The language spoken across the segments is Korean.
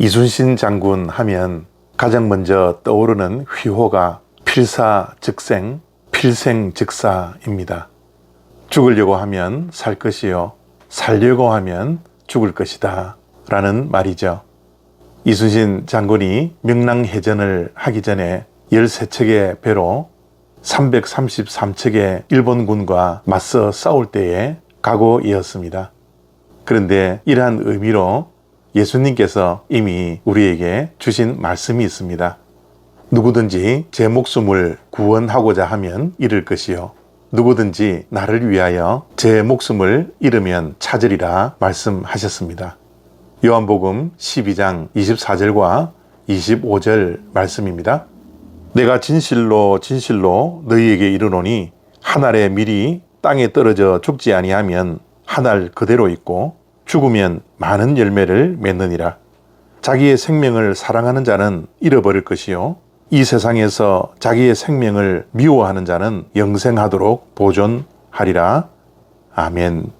이순신 장군 하면 가장 먼저 떠오르는 휘호가 필사즉생, 필생즉사입니다. 죽으려고 하면 살 것이요, 살려고 하면 죽을 것이다. 라는 말이죠. 이순신 장군이 명랑해전을 하기 전에 13척의 배로 333척의 일본군과 맞서 싸울 때의 각오이었습니다. 그런데 이러한 의미로 예수님께서 이미 우리에게 주신 말씀이 있습니다. 누구든지 제 목숨을 구원하고자 하면 잃을 것이요. 누구든지 나를 위하여 제 목숨을 잃으면 찾으리라 말씀하셨습니다. 요한복음 12장 24절과 25절 말씀입니다. 내가 진실로 진실로 너희에게 이르노니 한 알의 밀이 땅에 떨어져 죽지 아니하면 한 알 그대로 있고 죽으면 많은 열매를 맺느니라. 자기의 생명을 사랑하는 자는 잃어버릴 것이요 이 세상에서 자기의 생명을 미워하는 자는 영생하도록 보존하리라. 아멘.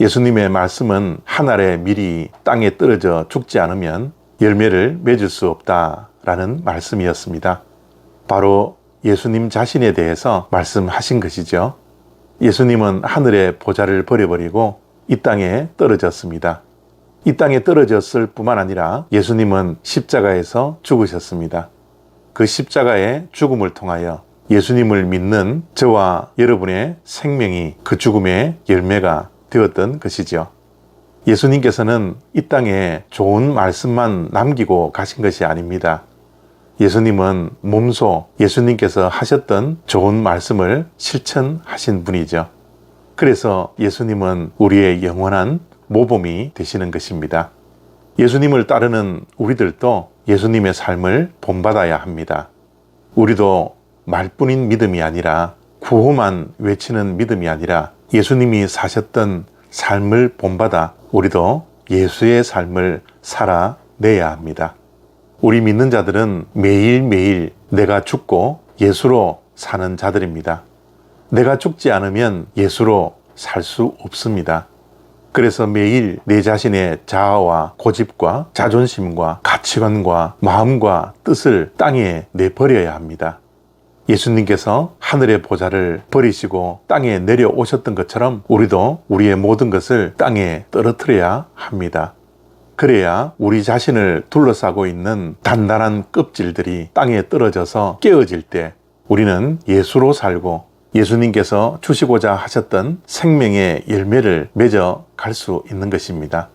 예수님의 말씀은 한 알의 밀이 땅에 떨어져 죽지 않으면 열매를 맺을 수 없다라는 말씀이었습니다. 바로 예수님 자신에 대해서 말씀하신 것이죠. 예수님은 하늘의 보좌를 버려버리고 이 땅에 떨어졌습니다. 이 땅에 떨어졌을 뿐만 아니라 예수님은 십자가에서 죽으셨습니다. 그 십자가의 죽음을 통하여 예수님을 믿는 저와 여러분의 생명이 그 죽음의 열매가 되었던 것이죠. 예수님께서는 이 땅에 좋은 말씀만 남기고 가신 것이 아닙니다. 예수님은 몸소 예수님께서 하셨던 좋은 말씀을 실천하신 분이죠. 그래서 예수님은 우리의 영원한 모범이 되시는 것입니다. 예수님을 따르는 우리들도 예수님의 삶을 본받아야 합니다. 우리도 말뿐인 믿음이 아니라 구호만 외치는 믿음이 아니라 예수님이 사셨던 삶을 본받아 우리도 예수의 삶을 살아내야 합니다. 우리 믿는 자들은 매일매일 내가 죽고 예수로 사는 자들입니다. 내가 죽지 않으면 예수로 살 수 없습니다. 그래서 매일 내 자신의 자아와 고집과 자존심과 가치관과 마음과 뜻을 땅에 내버려야 합니다. 예수님께서 하늘의 보좌를 버리시고 땅에 내려오셨던 것처럼 우리도 우리의 모든 것을 땅에 떨어뜨려야 합니다. 그래야 우리 자신을 둘러싸고 있는 단단한 껍질들이 땅에 떨어져서 깨어질 때 우리는 예수로 살고 예수님께서 주시고자 하셨던 생명의 열매를 맺어 갈 수 있는 것입니다.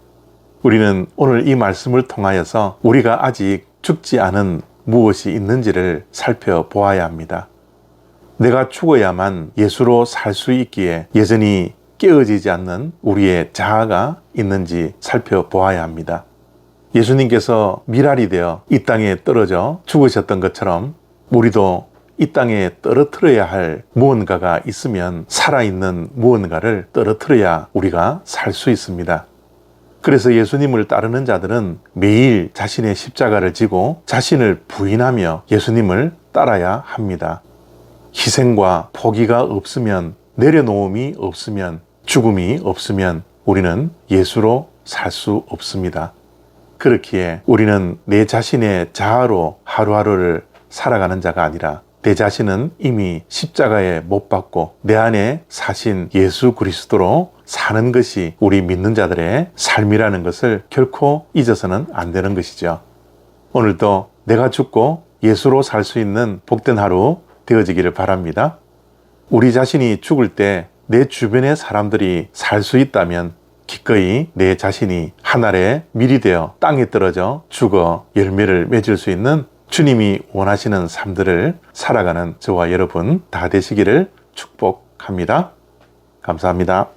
우리는 오늘 이 말씀을 통하여서 우리가 아직 죽지 않은 무엇이 있는지를 살펴보아야 합니다. 내가 죽어야만 예수로 살 수 있기에 여전히 깨어지지 않는 우리의 자아가 있는지 살펴보아야 합니다. 예수님께서 미랄이 되어 이 땅에 떨어져 죽으셨던 것처럼 우리도 이 땅에 떨어뜨려야 할 무언가가 있으면 살아있는 무언가를 떨어뜨려야 우리가 살 수 있습니다. 그래서 예수님을 따르는 자들은 매일 자신의 십자가를 지고 자신을 부인하며 예수님을 따라야 합니다. 희생과 포기가 없으면 내려놓음이 없으면 죽음이 없으면 우리는 예수로 살 수 없습니다. 그렇기에 우리는 내 자신의 자아로 하루하루를 살아가는 자가 아니라 내 자신은 이미 십자가에 못 박고 내 안에 사신 예수 그리스도로 사는 것이 우리 믿는 자들의 삶이라는 것을 결코 잊어서는 안 되는 것이죠. 오늘도 내가 죽고 예수로 살 수 있는 복된 하루 되어지기를 바랍니다. 우리 자신이 죽을 때 내 주변의 사람들이 살 수 있다면 기꺼이 내 자신이 하늘의 밀이 되어 땅에 떨어져 죽어 열매를 맺을 수 있는 주님이 원하시는 삶들을 살아가는 저와 여러분 다 되시기를 축복합니다. 감사합니다.